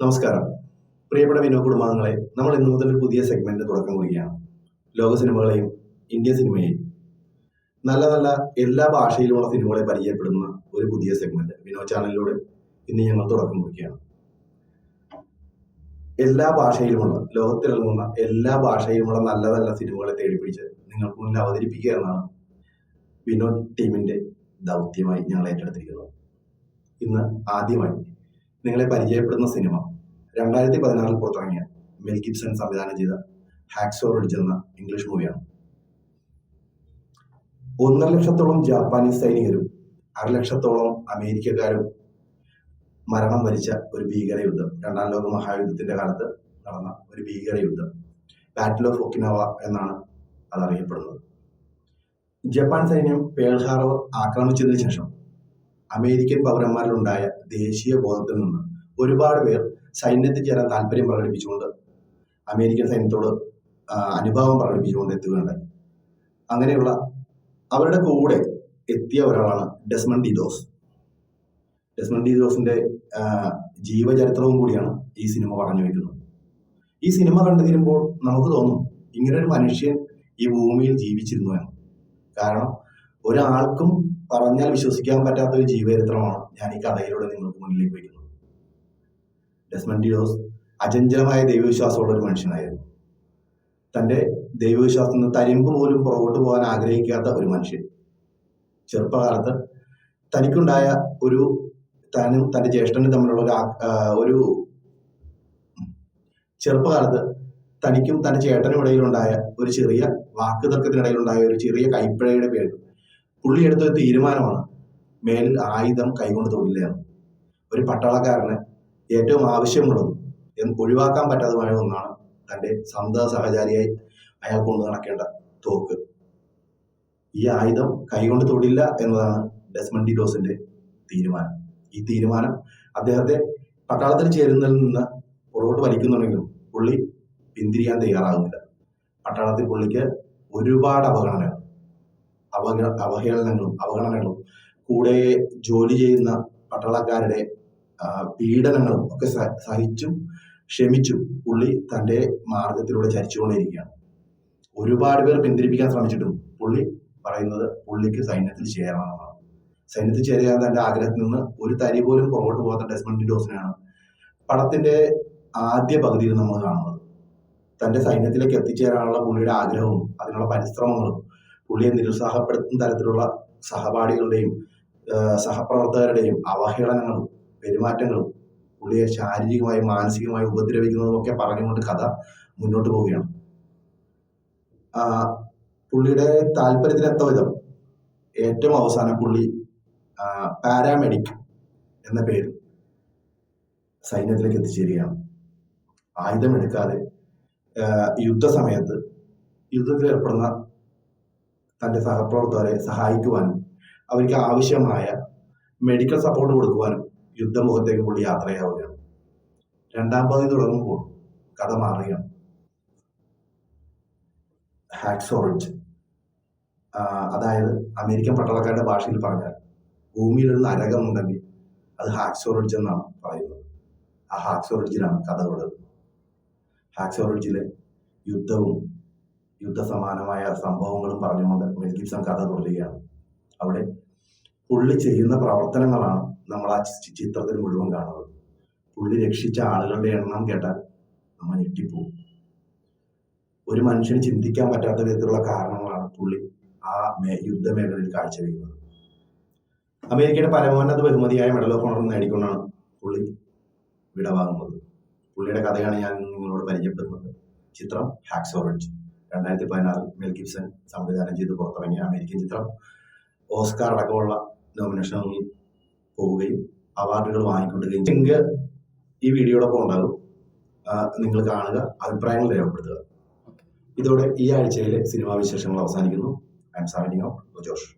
നമസ്കാരം. പ്രിയപ്പെട്ട വിനോദ കുടുംബാംഗങ്ങളെ നമ്മൾ ഇന്ന് മുതൽ പുതിയ സെഗ്മെന്റ് തുടക്കം കുറിക്കുകയാണ്. ലോക സിനിമകളെയും ഇന്ത്യൻ സിനിമയെയും. നല്ല നല്ല എല്ലാ ഭാഷയിലുമുള്ള സിനിമകളെ പരിചയപ്പെടുന്ന ഒരു പുതിയ സെഗ്മെന്റ് വിനോദ ചാനലിലൂടെ ഇന്ന് ഞങ്ങൾ തുടക്കം കുറിക്കുകയാണ്. എല്ലാ ഭാഷയിലുമുള്ള ലോകത്തിലിറങ്ങുന്ന എല്ലാ ഭാഷയിലുമുള്ള നല്ല നല്ല സിനിമകളെ തേടിപ്പിടിച്ച് നിങ്ങൾക്ക് മുന്നിൽ അവതരിപ്പിക്കുക എന്നാണ് വിനോദ് ടീമിന്റെ ദൗത്യമായി ഞങ്ങൾ ഏറ്റെടുത്തിരിക്കുന്നത്. ഇന്ന് ആദ്യമായി നിങ്ങളെ പരിചയപ്പെടുന്ന സിനിമ രണ്ടായിരത്തി പതിനാറിൽ പുറത്തിറങ്ങിയ മെൽ ഗിബ്സൺ സംവിധാനം ചെയ്ത ഹാക്സോർ റിഡ്ജ് എന്ന ഇംഗ്ലീഷ് മൂവിയാണ്. ഒന്നര ലക്ഷത്തോളം ജാപ്പാനീസ് സൈനികരും അര ലക്ഷത്തോളം അമേരിക്കക്കാരും മരണം വരിച്ച ഒരു ഭീകര യുദ്ധം. രണ്ടാം ലോക മഹായുദ്ധത്തിന്റെ കാലത്ത് നടന്ന ഒരു ഭീകര യുദ്ധം. ബാറ്റിൽ ഓഫ് ഒക്കിനവ എന്നാണ് അത് അറിയപ്പെടുന്നത് ജപ്പാൻ സൈന്യം പേൾ ഹാർബർ ആക്രമിച്ചതിന് ശേഷം അമേരിക്കൻ പൗരന്മാരിലുണ്ടായ ദേശീയ ബോധത്തിൽ നിന്ന് ഒരുപാട് പേർ സൈന്യത്തിൽ ചേരാൻ താല്പര്യം പ്രകടിപ്പിച്ചുകൊണ്ട് അമേരിക്കൻ സൈന്യത്തോട് അനുഭാവം പ്രകടിപ്പിച്ചുകൊണ്ട് എത്തുകയുണ്ടായി. അങ്ങനെയുള്ള അവരുടെ കൂടെ എത്തിയ ഒരാളാണ് ഡെസ്മൺ ഡിഡോസ് ഡെസ്മൺ ഡിഡോസിന്റെ ജീവചരിത്രവും കൂടിയാണ് ഈ സിനിമ പറഞ്ഞു വെക്കുന്നത്. ഈ സിനിമ കണ്ടു തീരുമ്പോൾ നമുക്ക് തോന്നും ഇങ്ങനൊരു മനുഷ്യൻ ഈ ഭൂമിയിൽ ജീവിച്ചിരുന്നു എന്ന്. കാരണം ഒരാൾക്കും പറഞ്ഞാൽ വിശ്വസിക്കാൻ പറ്റാത്ത ഒരു ജീവചരിത്രമാണ് ഞാൻ ഈ കഥയിലൂടെ നിങ്ങൾക്ക് മുന്നിലേക്ക് വയ്ക്കുന്നത്. ഡെസ്മൻ ഡിയോസ് അചഞ്ചലമായ ദൈവവിശ്വാസമുള്ള ഒരു മനുഷ്യനായിരുന്നു. തന്റെ ദൈവവിശ്വാസത്തിൽ നിന്ന് തരിമ്പ് പോലും പുറകോട്ട് പോകാൻ ആഗ്രഹിക്കാത്ത ഒരു മനുഷ്യൻ. ചെറുപ്പകാലത്ത് തനിക്കുണ്ടായ ഒരു താനും തന്റെ ജ്യേഷ്ഠനും തമ്മിലുള്ള ഒരു ഒരു ചെറുപ്പകാലത്ത് തനിക്കും തന്റെ ചേട്ടനും ഇടയിലുണ്ടായ ഒരു ചെറിയ വാക്കുതർക്കത്തിനിടയിലുണ്ടായ ഒരു ചെറിയ കൈപ്പിഴയുടെ പേരിൽ പുള്ളി എടുത്ത ഒരു തീരുമാനമാണ്. മേലിൽ ആയുധം കൈകൊണ്ട് തൊടില്ല എന്ന്. ഒരു പട്ടാളക്കാരന് ഏറ്റവും ആവശ്യമുള്ളതും ഒഴിവാക്കാൻ പറ്റാത്തതുമായ ഒന്നാണ് തന്റെ സ്വന്ത സഹചാരിയായി അയാൾ കൊണ്ട് നടക്കേണ്ട തോക്ക്. ഈ ആയുധം കൈകൊണ്ട് തൊടില്ല എന്നതാണ് ഡെസ്മൺ ഡിഡോസിന്റെ തീരുമാനം. ഈ തീരുമാനം അദ്ദേഹത്തെ പട്ടാളത്തിൽ ചേരുന്നതിൽ നിന്ന് പുറകോട്ട് വലിക്കുന്നുണ്ടെങ്കിലും പുള്ളി പിന്തിരിയാൻ തയ്യാറാകുന്നില്ല. പട്ടാളത്തിൽ പുള്ളിക്ക് ഒരുപാട് അവഗണനകൾ അവഗ അവഹേളനങ്ങളും അവഗണനകളും കൂടെ ജോലി ചെയ്യുന്ന പട്ടാളക്കാരുടെ പീഡനങ്ങളും ഒക്കെ സഹിച്ചും ക്ഷമിച്ചും പുള്ളി തന്റെ മാർഗത്തിലൂടെ ചരിച്ചുകൊണ്ടിരിക്കുകയാണ്. ഒരുപാട് പേർ പിന്തിരിപ്പിക്കാൻ ശ്രമിച്ചിട്ടും പുള്ളി പറയുന്നത് പുള്ളിക്ക് സൈന്യത്തിൽ ചേരണമെന്നാണ്. സൈന്യത്തിൽ ചേരുക എന്ന ആഗ്രഹത്തിൽ നിന്ന് ഒരു തരി പോലും പുറകോട്ട് പോകാത്ത ഡെസ്മണ്ട് ഡോസിനാണ് പടത്തിന്റെ ആദ്യ പകുതിയിൽ നമ്മൾ കാണുന്നത്. തന്റെ സൈന്യത്തിലേക്ക് എത്തിച്ചേരാനുള്ള പുള്ളിയുടെ ആഗ്രഹവും അതിനുള്ള പരിശ്രമങ്ങളും പുള്ളിയെ നിരുത്സാഹപ്പെടുത്തുന്ന തരത്തിലുള്ള സഹപാഠികളുടെയും സഹപ്രവർത്തകരുടെയും അവഹേളനങ്ങളും പെരുമാറ്റങ്ങളും പുള്ളിയെ ശാരീരികമായും മാനസികമായും ഉപദ്രവിക്കുന്നതും ഒക്കെ പറഞ്ഞുകൊണ്ട് കഥ മുന്നോട്ട് പോവുകയാണ്. പുള്ളിയുടെ താല്പര്യത്തിനെത്ത വിധം ഏറ്റവും അവസാനം പുള്ളി പാരാമെഡിക് എന്ന പേര് സൈന്യത്തിലേക്ക് എത്തിച്ചേരുകയാണ്. ആയുധമെടുക്കാതെ യുദ്ധസമയത്ത് യുദ്ധത്തിൽ ഏർപ്പെടുന്ന തന്റെ സഹപ്രവർത്തകരെ സഹായിക്കുവാനും അവർക്ക് ആവശ്യമായ മെഡിക്കൽ സപ്പോർട്ട് കൊടുക്കുവാനും യുദ്ധമുഖത്തേക്ക് പുള്ളി യാത്രയാവുകയാണ്. രണ്ടാം പകുതി തുടങ്ങുമ്പോൾ കഥ മാറുകയാണ്. ഹാക്സോറിഡ്ജ് അതായത് അമേരിക്കൻ പട്ടാളക്കാരുടെ ഭാഷയിൽ പറഞ്ഞാൽ ഭൂമിയിൽ ഒരു നരകമുണ്ടെങ്കിൽ അത് ഹാക്സോറിഡ്ജ് എന്നാണ് പറയുന്നത്. ആ ഹാക്സോറിഡ്ജിലാണ് കഥ കൊടുക്കുന്നത് ഹാക്സോറിഡ്ജിലെ യുദ്ധവും യുദ്ധസമാനമായ സംഭവങ്ങളും പറഞ്ഞുകൊണ്ട് മെൽ ഗിബ്സൺ കഥ തുടരുകയാണ്. അവിടെ പുള്ളി ചെയ്യുന്ന പ്രവർത്തനങ്ങളാണ് നമ്മൾ ആ ചിത്രത്തിൽ മുഴുവൻ കാണുന്നത്. പുള്ളി രക്ഷിച്ച ആളുകളുടെ എണ്ണം കേട്ടാൽ നമ്മൾ ഞെട്ടിപ്പോവും. ഒരു മനുഷ്യന് ചിന്തിക്കാൻ പറ്റാത്ത വിധത്തിലുള്ള കാരണങ്ങളാണ് പുള്ളി ആ യുദ്ധമേഖലയിൽ കാഴ്ചവെക്കുന്നത്. അമേരിക്കയുടെ പരമോന്നത ബഹുമതിയായ മെഡൽ ഓഫ് ഓണർ നേടിക്കൊണ്ടാണ് പുള്ളി വിടവാങ്ങുന്നത്. പുള്ളിയുടെ കഥയാണ് ഞാൻ നിങ്ങളോട് പരിചയപ്പെടുന്നത്. ചിത്രം ഹാക്സോറിഡ്ജ് രണ്ടായിരത്തി പതിനാറിൽ മെൽ ഗിബ്സൺ സംവിധാനം ചെയ്ത് പുറത്തിറങ്ങിയ അമേരിക്കൻ ചിത്രം. ഓസ്കാർ അടക്കമുള്ള നോമിനേഷനുകളിൽ പോവുകയും അവാർഡുകൾ വാങ്ങിക്കൊണ്ടുകയും ലിങ്ക് ഈ വീഡിയോടൊപ്പം ഉണ്ടാകും. നിങ്ങൾ കാണുക അഭിപ്രായങ്ങൾ രേഖപ്പെടുത്തുക. ഇതോടെ ഈ ആഴ്ചയിലെ സിനിമാ വിശേഷങ്ങൾ അവസാനിക്കുന്നു. I am signing out Josh